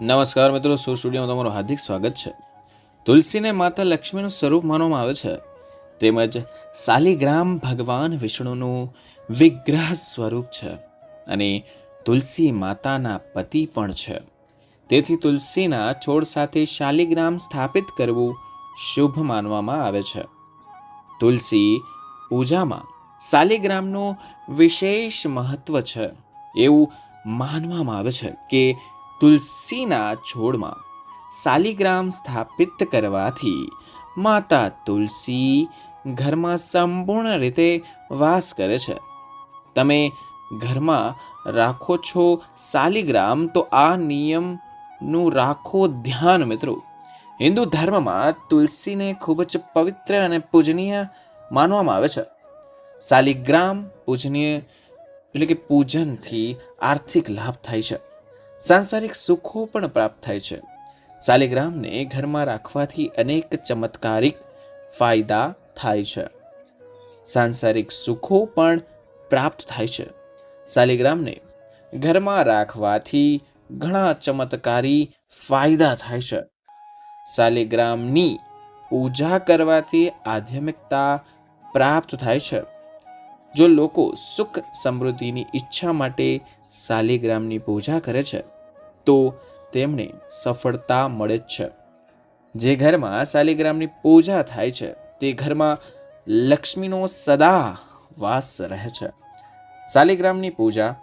નમસ્કાર મિત્રો સુ સ્ટુડિયોમાં તમારું હાર્દિક સ્વાગત છે. તુલસીને માતા લક્ષ્મીનું સ્વરૂપ માનવામાં આવે છે. તેમજ શાલિગ્રામ ભગવાન વિષ્ણુનું વિગ્રહ સ્વરૂપ છે અને તુલસી માતાના પતિ પણ છે. તેથી તુલસીના છોડ સાથે શાલિગ્રામ સ્થાપિત કરવું શુભ માનવામાં આવે છે. તુલસી પૂજામાં શાલિગ્રામનું વિશેષ મહત્વ છે. એવું માનવામાં આવે છે કે તુલસીના છોડમાં શાલિગ્રામ સ્થાપિત કરવાથી માતા તુલસી ઘરમાં સંપૂર્ણ રીતે વાસ કરે છે. તમે ઘરમાં રાખો છો શાલિગ્રામ તો આ નિયમનું રાખો ધ્યાન મિત્રો. હિન્દુ ધર્મમાં તુલસીને ખૂબ જ પવિત્ર અને પૂજનીય માનવામાં આવે છે. શાલિગ્રામ પૂજનીય એટલે કે પૂજનથી આર્થિક લાભ થાય છે. સાંસારિક સુખો પણ પ્રાપ્ત થાય છે. શાલિગ્રામને ઘરમાં રાખવાથી અનેક ચમત્કારિક ફાયદા થાય છે. સાંસારિક સુખો પણ પ્રાપ્ત થાય છે. શાલિગ્રામને ઘરમાં રાખવાથી ઘણા ચમત્કારી ફાયદા થાય છે. શાલિગ્રામની પૂજા કરવાથી આધ્યાત્મિકતા પ્રાપ્ત થાય છે. જો લોકો સુખ સમૃદ્ધિની ઈચ્છા માટે શાલિગ્રામની પૂજા કરે છે, તો તેમને સફળતા મળે જ છે. જે ઘરમાં શાલિગ્રામની પૂજા થાય છે, તે ઘરમાં લક્ષ્મીનો સદા વાસ રહે છે. શાલિગ્રામની પૂજા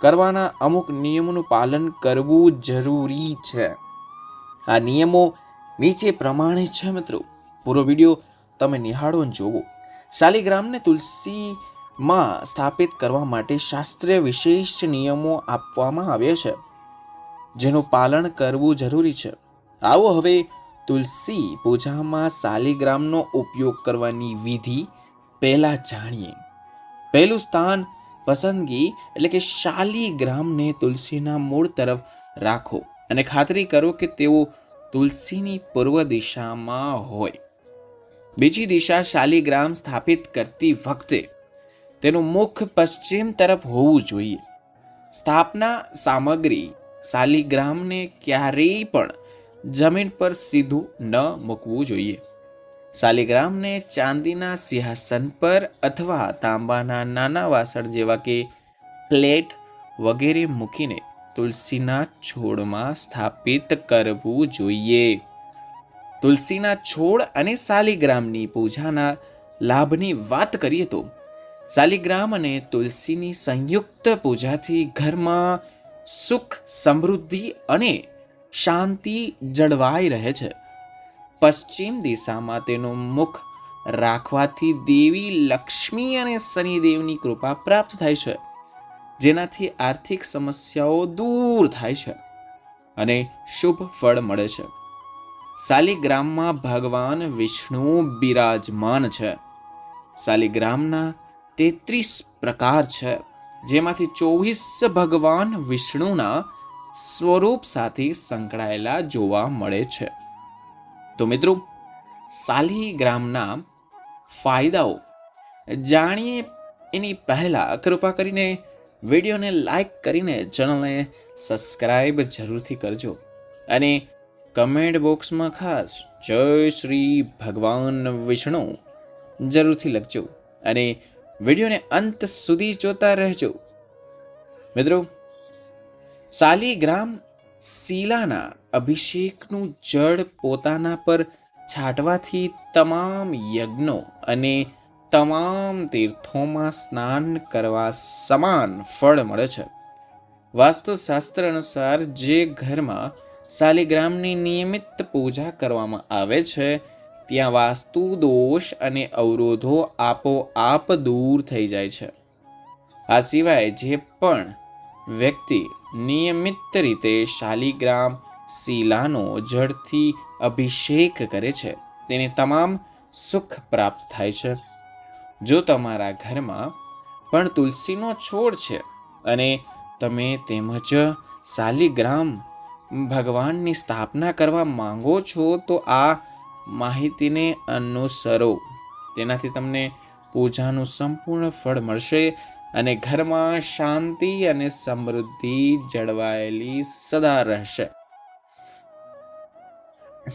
કરવાના અમુક નિયમોનું પાલન કરવું જરૂરી છે. આ નિયમો નીચે પ્રમાણે છે મિત્રો. પૂરો વીડિયો તમે નિહાળો અને જોવો. શાલિગ્રામને તુલસીમાં સ્થાપિત કરવા માટે શાસ્ત્રીય વિશેષ નિયમો આપવામાં આવ્યા છે, જેનું પાલન કરવું જરૂરી છે. આવો હવે તુલસી પૂજામાં શાલિગ્રામનો ઉપયોગ કરવાની વિધિ પહેલા જાણીએ. પહેલું સ્થાન પસંદગી એટલે કે શાલિગ્રામને તુલસીના મૂળ તરફ રાખો અને ખાતરી કરો કે તેઓ તુલસીની પૂર્વ દિશામાં હોય. બીજી દિશા શાલિગ્રામ સ્થાપિત કરતી વખતે તેનું મુખ પશ્ચિમ તરફ હોવું જોઈએ. સ્થાપના સામગ્રી શાલિગ્રામને ક્યારેય પણ જમીન પર સીધું ન મૂકવું જોઈએ. શાલિગ્રામને ચાંદીના સિંહાસન પર અથવા તાંબાના નાના વાસણ જેવા કે પ્લેટ વગેરે મૂકીને તુલસીના છોડમાં સ્થાપિત કરવું જોઈએ. તુલસીના છોડ અને શાલિગ્રામની પૂજાના લાભની વાત કરીએ તો શાલિગ્રામ અને તુલસીની સંયુક્ત પૂજાથી ઘરમાં સુખ, સમૃદ્ધિ અને શાંતિ જળવાઈ રહે છે. પશ્ચિમ દિશામાં તેનું મુખ રાખવાથી દેવી લક્ષ્મી અને શનિદેવની કૃપા પ્રાપ્ત થાય છે, જેનાથી આર્થિક સમસ્યાઓ દૂર થાય છે અને શુભ ફળ મળે છે. શાલિગ્રામમાં ભગવાન વિષ્ણુ બિરાજમાન છે. શાલિગ્રામના તેત્રીસ પ્રકાર છે, જેમાંથી ચોવીસ ભગવાન વિષ્ણુના સ્વરૂપ સાથે સંકળાયેલા જોવા મળે છે. તો મિત્રો શાલિગ્રામના ફાયદાઓ જાણીએ એની પહેલા કૃપા કરીને વિડીયોને લાઈક કરીને ચેનલને સબસ્ક્રાઈબ જરૂરથી કરજો અને કમેન્ટ બોક્સમાં ખાસ જય શ્રી ભગવાન વિષ્ણુ જરૂરથી લખજો અને વિડીયોને અંત સુધી જોતા રહેજો. મિત્રો શાલિગ્રામ શીલાના અભિષેકનું જળ પોતાના પર છાંટવાથી તમામ યજ્ઞો અને તમામ તીર્થોમાં સ્નાન કરવા સમાન ફળ મળે છે. વાસ્તુશાસ્ત્ર અનુસાર જે ઘરમાં શાલિગ્રામની નિયમિત પૂજા કરવામાં આવે છે ત્યાં વાસ્તુ, દોષ અને અવરોધો આપોઆપ દૂર થઈ જાય છે. આ સિવાય જે પણ વ્યક્તિ નિયમિત રીતે શાલિગ્રામ શિલાનો જળથી અભિષેક કરે છે, તેને તમામ સુખ પ્રાપ્ત થાય છે. જો તમારા ઘરમાં પણ તુલસીનો છોડ છે અને તમે તેમજ શાલિગ્રામ ભગવાનની સ્થાપના કરવા માંગો છો, તો આ માહિતીને અનુસરો. તેનાથી તમને પૂજાનું સંપૂર્ણ ફળ મળશે અને ઘરમાં શાંતિ અને સમૃદ્ધિ જળવાયેલી સદા રહેશે.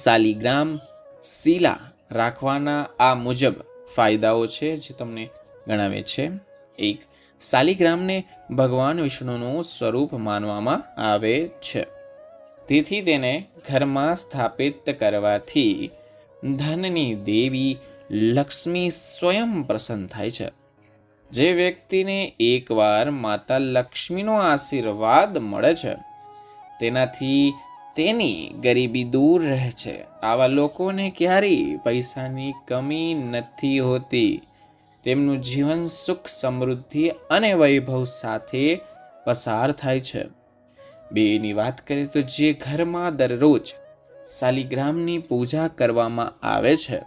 શાલિગ્રામ શીલા રાખવાના આ મુજબ ફાયદાઓ છે જે તમને ગણાવે છે. એક શાલિગ્રામને ભગવાન વિષ્ણુનું સ્વરૂપ માનવામાં આવે છે. તેથી તેને ઘરમાં સ્થાપિત કરવાથી ધનની દેવી લક્ષ્મી સ્વયં પ્રસન્ન થાય છે. જે વ્યક્તિને એકવાર માતા લક્ષ્મીનો આશીર્વાદ મળે છે, તેનાથી તેની ગરીબી દૂર રહે છે. આવા લોકોને ક્યારેય પૈસાની કમી નથી હોતી. તેમનું જીવન સુખ, સમૃદ્ધિ અને વૈભવ સાથે પસાર થાય છે. બેની વાત કરીએ તો જે ઘરમાં દરરોજ શાલિગ્રામની પૂજા કરવામાં આવે છે.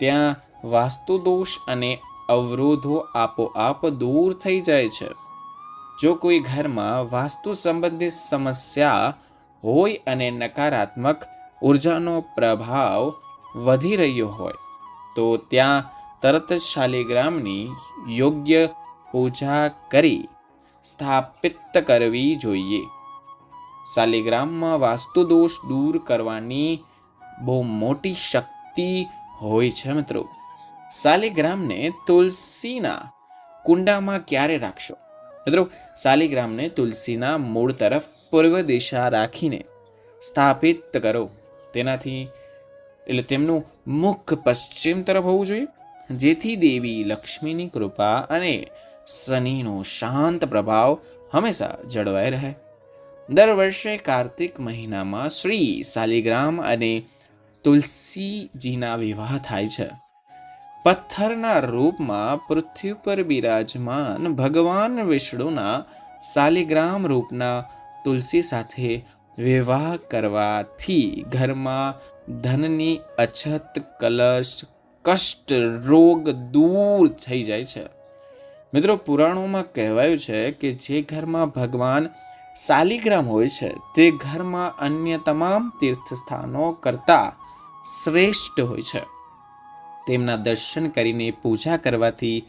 ત્યાં વાસ્તુદોષ અને અવરોધો આપોઆપ દૂર થઈ જાય છે. જો કોઈ ઘરમાં વાસ્તુ સંબંધિત સમસ્યા હોય અને નકારાત્મક ઉર્જાનો પ્રભાવ વધી રહ્યો હોય, તો ત્યાં તરત જ શાલિગ્રામની યોગ્ય પૂજા કરી સ્થાપિત કરવી જોઈએ. શાલિગ્રામમાં વાસ્તુ દોષ દૂર કરવાની બહુ મોટી શક્તિ હોય છે મિત્રો. શાલિગ્રામને તુલસીના કુંડામાં ક્યારે રાખશો? મિત્રો શાલિગ્રામને તુલસીના મૂળ તરફ પૂર્વ દિશા રાખીને સ્થાપિત કરો. તેનાથી, એટલે તેમનું મુખ પશ્ચિમ તરફ હોવું જોઈએ. જેથી દેવી લક્ષ્મીની કૃપા અને શનિનો શાંત પ્રભાવ હંમેશા જળવાઈ રહે. દર વર્ષે કાર્તિક મહિનામાં શ્રી શાલિગ્રામ અને તુલસીજીના વિવાહ થાય છે. પથ્થરના રૂપમાં પૃથ્વી પર બિરાજમાન ભગવાન વિષ્ણુના શાલિગ્રામ રૂપના તુલસી સાથે વિવાહ કરવાથી ઘરમાં ધનની અછત, કલશ, કષ્ટ, રોગ દૂર થઈ જાય છે. મિત્રો, પુરાણોમાં કહેવાયું છે કે જે ઘરમાં ભગવાન શાલિગ્રામ હોય છે, તે ઘરમાં અન્ય તમામ તીર્થસ્થાનો કરતાં શ્રેષ્ઠ હોય છે. તેમના દર્શન કરીને પૂજા કરવાથી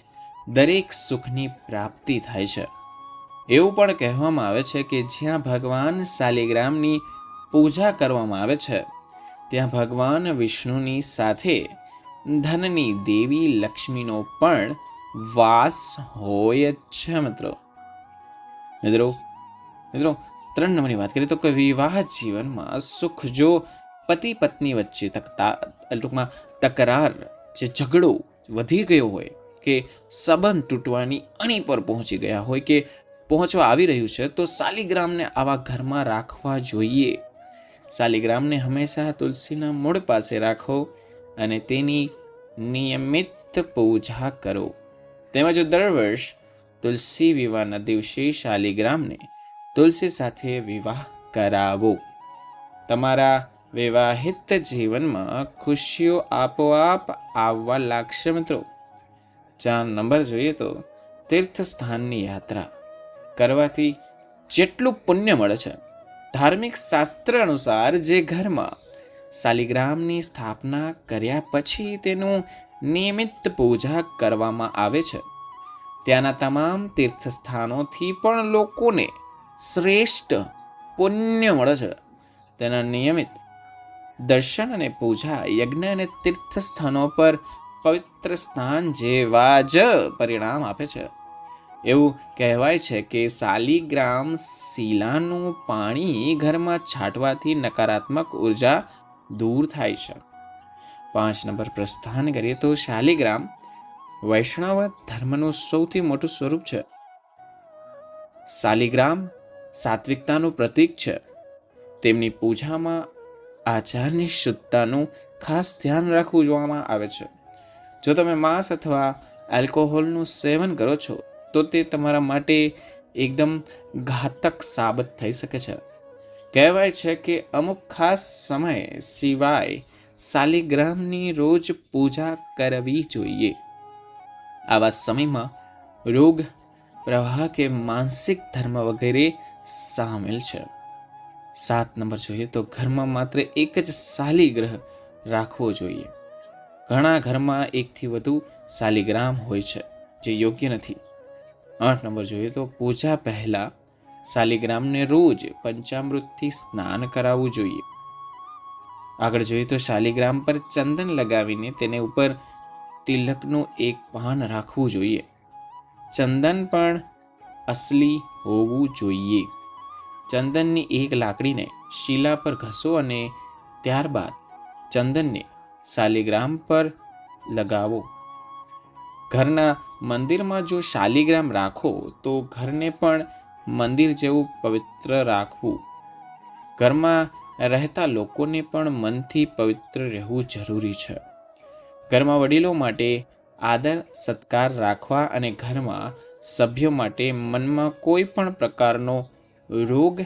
દરેક સુખની પ્રાપ્તિ થાય છે. એવું પણ કહેવામાં આવે છે કે જ્યાં ભગવાન શાલિગ્રામની પૂજા કરવામાં આવે છે, ત્યાં ભગવાન વિષ્ણુની સાથે ધનની દેવી લક્ષ્મીનો પણ વાસ હોય છે મિત્રો. મિત્રો મિત્રો, ત્રણ નંબરની વાત કરીએ તો કે વિવાહ જીવનમાં સુખ જો પતિ પત્ની વચ્ચે તકતા ટૂંકમાં તકરાર જે ઝઘડો વધી ગયો હોય કે સંબંધ તૂટવાની અણી પર પહોંચી ગયા હોય કે પહોંચવા આવી રહ્યું છે, તો શાલિગ્રામને આવા ઘરમાં રાખવા જોઈએ. શાલિગ્રામને હંમેશા તુલસીના મૂળ પાસે રાખો અને તેની નિયમિત પૂજા કરો. તેમજ દર વર્ષ તુલસી વિવાહના દિવસે શાલિગ્રામને તુલસી સાથે વિવાહ કરાવો. તમારા વિવાહિત જીવનમાં ખુશીઓ આપોઆપ આવવા લાગશે મિત્રો. ચાર નંબર જોઈએ તો તીર્થ સ્થાનની યાત્રા કરવાથી જેટલું પુણ્ય મળે છે. ધાર્મિક શાસ્ત્ર અનુસાર જે ઘરમાં શાલિગ્રામની સ્થાપના કર્યા પછી તેનું નિયમિત પૂજા કરવામાં આવે છે. ત્યાંના તમામ તીર્થસ્થાનોથી પણ લોકોને શ્રેષ્ઠ પુણ્ય મળે છે. તેના નિયમિત દર્શન અને પૂજા, યજ્ઞ અને તીર્થસ્થાનો પર પવિત્ર સ્થાન જેવા જ પરિણામ આપે છે. એવું કહેવાય છે કે શાલિગ્રામ શિલાનું પાણી ઘરમાં છાંટવાથી નકારાત્મક ઊર્જા દૂર થાય છે. પાંચ નંબર પ્રસ્થાન કરીએ તો શાલિગ્રામ વૈષ્ણવ ધર્મનું સૌથી મોટું સ્વરૂપ છે. શાલિગ્રામ સાત્વિકતાનું પ્રતીક છે. તેમની પૂજામાં આચારની શુદ્ધતાનું ખાસ ધ્યાન રાખવું જોવામાં આવે છે. જો તમે માંસ અથવા આલ્કોહોલનું સેવન કરો છો, તો તે તમારા માટે એકદમ ઘાતક સાબત થઈ શકે છે. કહેવાય છે કે અમુક ખાસ સમય સિવાય શાલિગ્રામની રોજ પૂજા કરવી જોઈએ. આવા સમયમાં રોગ, પ્રવાહ કે માનસિક ધર્મ વગેરે સામેલ છે. સાત નંબર જોઈએ તો ઘરમાં માત્ર એક જ શાલિગ્રહ રાખવો જોઈએ. ઘણા ઘરમાં એકથી વધુ શાલિગ્રામ હોય છે, જે યોગ્ય નથી. આઠ નંબર જોઈએ તો પૂજા પહેલાં શાલિગ્રામને રોજ પંચામૃતથી સ્નાન કરાવવું જોઈએ. આગળ જોઈએ તો શાલિગ્રામ પર ચંદન લગાવીને તેને ઉપર તિલકનું એક પાન રાખવું જોઈએ. ચંદન પણ અસલી હોવું જોઈએ. ચંદનની એક લાકડીને શીલા પર ઘસો અને ત્યારબાદ ચંદનને શાલિગ્રામ પર લગાવો. ઘરના મંદિરમાં જો શાલિગ્રામ રાખો, તો ઘરને પણ મંદિર જેવું પવિત્ર રાખવું. ઘરમાં રહેતા લોકોને પણ મનથી પવિત્ર રહેવું જરૂરી છે. ઘરમાં વડીલો માટે આદર, સત્કાર રાખવા અને ઘરમાં સભ્યો માટે મનમાં કોઈ પણ પ્રકારનો રોગ,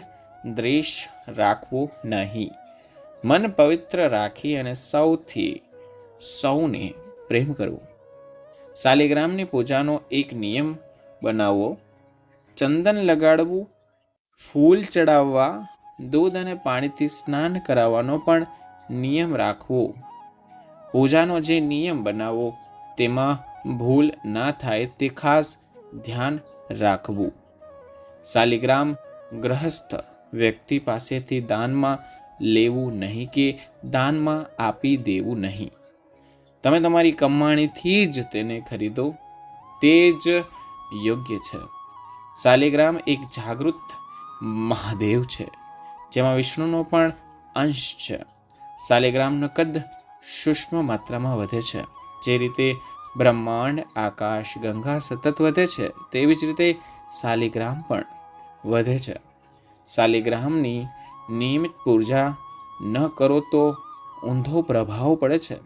દ્વેષ રાખવો નહીં. મન પવિત્ર રાખી અને સૌથી સૌને પ્રેમ કરવો. શાલિગ્રામની પૂજાનો એક નિયમ બનાવવો ચંદન લગાડવું, ફૂલ ચડાવવા, દૂધ અને પાણીથી સ્નાન કરાવવાનો પણ નિયમ રાખવો. પૂજાનો જે નિયમ બનાવવો તેમાં ભૂલ ના થાય તે ખાસ ધ્યાન રાખવું. શાલિગ્રામ ગ્રહસ્થ વ્યક્તિ પાસેથી દાનમાં લેવું નહીં કે દાનમાં આપી દેવું નહીં. તમે તમારી કમાણીથી જ તેને ખરીદો. તે જ યોગ્ય છે. શાલિગ્રામ એક જાગૃત મહાદેવ છે, જેમાં વિષ્ણુનો પણ અંશ છે. શાલિગ્રામનું કદ સૂક્ષ્મ માત્રામાં વધે છે, જે રીતે બ્રહ્માંડ, આકાશ, ગંગા સતત વધે છે. તેવી જ રીતે શાલિગ્રામ પણ વધે છે. શાલિગ્રામની નિયમિત પૂજા ન કરો તો ઊંધો પ્રભાવ પડે છે.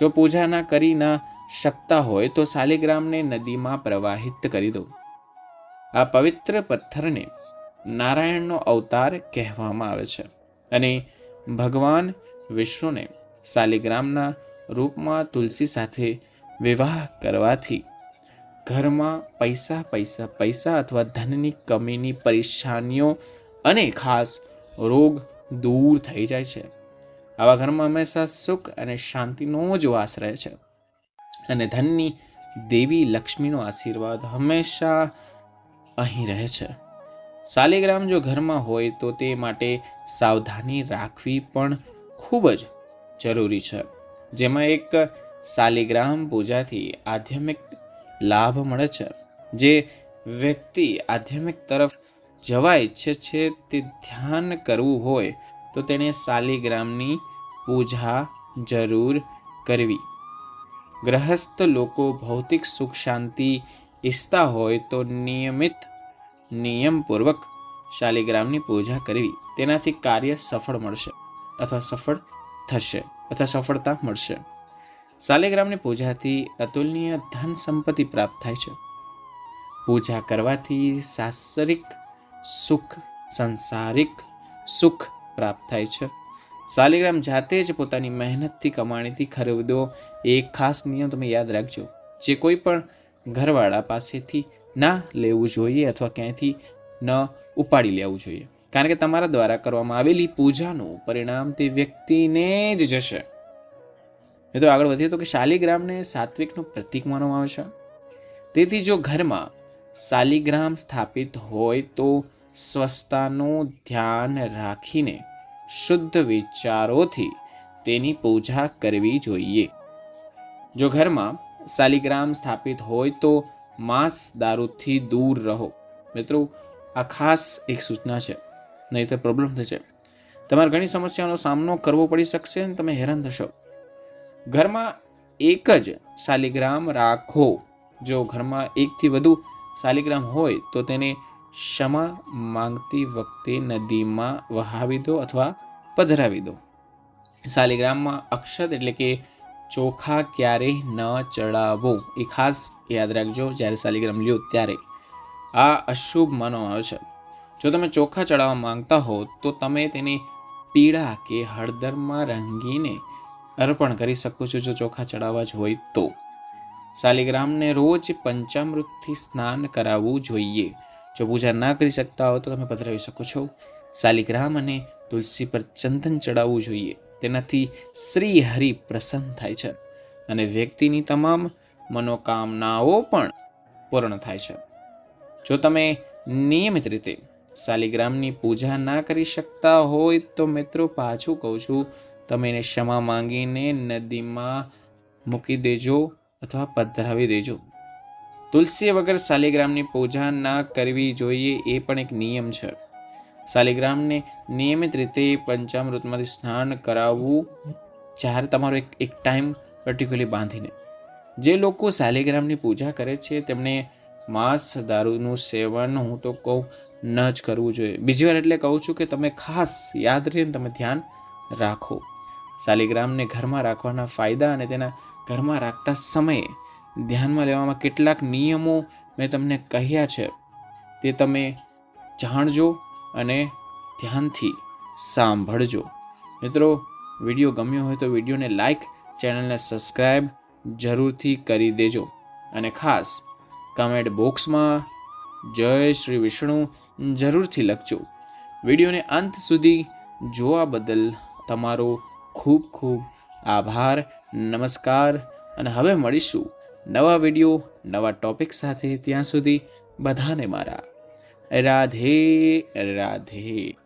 જો પૂજા ના કરી ન શકતા હોય તો શાલિગ્રામને નદીમાં પ્રવાહિત કરી દો. આ પવિત્ર પથ્થરને નારાયણનો અવતાર કહેવામાં આવે છે અને ભગવાન વિષ્ણુને શાલિગ્રામના રૂપમાં તુલસી સાથે વિવાહ કરવાથી ઘરમાં પૈસા પૈસા પૈસા અથવા ધનની કમીની પરેશાનીઓ અને ખાસ રોગ દૂર થઈ જાય છે. આવા ઘરમાં હંમેશા સુખ અને શાંતિનો જ વાસ રહે છે. અને ધનની દેવી લક્ષ્મીનો આશીર્વાદ હંમેશા અહીં રહે છે. શાલિગ્રામ જો ઘરમાં હોય તો તે માટે સાવધાની રાખવી પણ ખૂબ જ જરૂરી છે. જેમાં એક શાલિગ્રામ પૂજાથી આધ્યાત્મિક લાભ મળે છે. જે વ્યક્તિ આધ્યાત્મિક તરફ જવા ઈચ્છે છે તે ધ્યાન કરવું હોય, તો તેણે શાલિગ્રામની પૂજા જરૂર કરવી. ગ્રહસ્થ લોકો ભૌતિક સુખ શાંતિ ઈચ્છતા હોય, તો નિયમિત નિયમપૂર્વક શાલિગ્રામની પૂજા કરવી. તેનાથી કાર્ય સફળ મળશે અથવા સફળ થશે અથવા સફળતા મળશે. શાલિગ્રામની પૂજાથી અતુલનીય ધન સંપત્તિ પ્રાપ્ત થાય છે. પૂજા કરવાથી સાસરિક સુખ, સંસારિક સુખ પ્રાપ્ત થાય છે. શાલિગ્રામ જાતે જ પોતાની મહેનતથી કમાણીથી ખરીદો એક ખાસ નિયમ તમે યાદ રાખજો. જે કોઈ પણ ઘરવાળા પાસેથી ના લેવું જોઈએ અથવા ક્યાંયથી ન ઉપાડી લેવું જોઈએ. કારણ કે તમારા દ્વારા કરવામાં આવેલી પૂજાનું પરિણામ તે વ્યક્તિને જ જશે. મિત્રો આગળ વધીએ તો કે શાલિગ્રામને સાત્વિકનું પ્રતીક માનવામાં આવે છે. તેથી જો ઘરમાં શાલિગ્રામ સ્થાપિત હોય તો સ્વસ્થતાનું ધ્યાન રાખીને શુદ્ધ વિચારોથી તેની પૂજા કરવી જોઈએ. જો ઘરમાં શાલિગ્રામ સ્થાપિત હોય તો માંસ દારૂથી દૂર રહો. મિત્રો, આ ખાસ એક સૂચના છે. નહીં તો પ્રોબ્લેમ થશે. તમારે ઘણી સમસ્યાઓનો સામનો કરવો પડી શકશે અને તમે હેરાન થશો. ઘરમાં એક જ શાલિગ્રામ રાખો. જો ઘરમાં એકથી વધુ શાલિગ્રામ હોય, તો તેને ક્ષમા માંગતી વખતે નદીમાં વહાવી દો અથવા પધરાવી દો. શાલિગ્રામમાં અક્ષત એટલે કે ચોખા ક્યારેય ન ચડાવો. એ ખાસ યાદ રાખજો જ્યારે શાલિગ્રામ લ્યો ત્યારે. આ અશુભ માનવામાં આવે છે. જો તમે ચોખા ચડાવવા માંગતા હો, તો તમે તેને પીળા કે હળદરમાં રંગીને અર્પણ કરી શકો છો જો ચોખા ચડાવવા જ હોય તો. શાલિગ્રામને રોજ પંચામૃતથી સ્નાન કરાવવું જોઈએ. જો પૂજા ના કરી શકતા હો તો તમે પધરાવી શકો છો. શાલિગ્રામ અને તુલસી પર ચંદન ચડાવવું જોઈએ. તેનાથી શ્રી હરિ પ્રસન્ન થાય છે અને વ્યક્તિની તમામ મનોકામનાઓ પણ પૂર્ણ થાય છે. જો તમે નિયમિત રીતે શાલિગ્રામની પૂજા ના કરી શકતા હોય તો મિત્રો પાછું કહું છું તમે એને ક્ષમા માંગીને નદીમાં મૂકી દેજો અથવા પધરાવી દેજો. તુલસી વગર શાલિગ્રામની પૂજા ના કરવી જોઈએ એ પણ એક નિયમ છે. શાલિગ્રામને નિયમિત રીતે પંચામૃતમાંથી સ્નાન કરાવવું જ્યારે તમારો એક એક ટાઈમ પર્ટિક્યુલરલી બાંધીને. જે લોકો શાલિગ્રામની પૂજા કરે છે તેમણે માંસ દારૂનું સેવન હું તો કહું ન જ કરવું જોઈએ. બીજી વાર એટલે કહું છું કે તમે ખાસ યાદ રહીને તમે ધ્યાન રાખો. શાલિગ્રામને ઘરમાં રાખવાના ફાયદા અને તેના ઘરમાં રાખતા સમયે ધ્યાનમાં લેવામાં કેટલાક નિયમો મેં તમને કહ્યા છે. તે તમે જાણજો અને ધ્યાનથી સાંભળજો. મિત્રો, વીડિયો ગમ્યો હોય તો વિડીયોને લાઈક, ચેનલને સબસ્ક્રાઈબ જરૂરથી કરી દેજો. અને ખાસ કમેન્ટ બોક્સમાં જય શ્રી વિષ્ણુ જરૂરથી લખજો. વિડીયોને અંત સુધી જોવા બદલ તમારો ખૂબ ખૂબ આભાર, નમસ્કાર અને હવે મળીશું નવા વીડિયો, નવા ટોપિક સાથે ત્યાં સુધી બધાને મારા. રાધે રાધે.